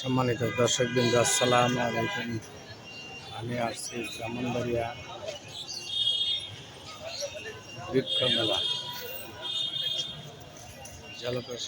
সম্মানিত দর্শক বিন্দু আসসালাম আলাইকুম। আমি আসছি ব্রাহ্মণবাড়িয়া বৃক্ষ মেলা। জলপেশ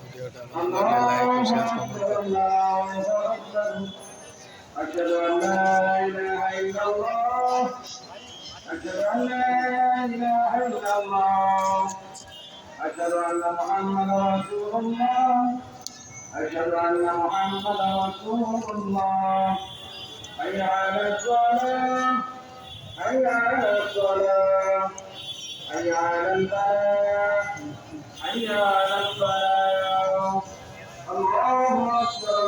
ভিডিওটা ভালো লাগলে লাইক ও শেয়ার কমেন্ট করুন أشهد أن لا إله إلا الله أشهد أن لا إله إلا الله أشهد أن محمدا رسول الله أشهد أن محمدا رسول الله حي على الصلاة حي على الصلاة حي على الفلاح حي على الفلاح الله أكبر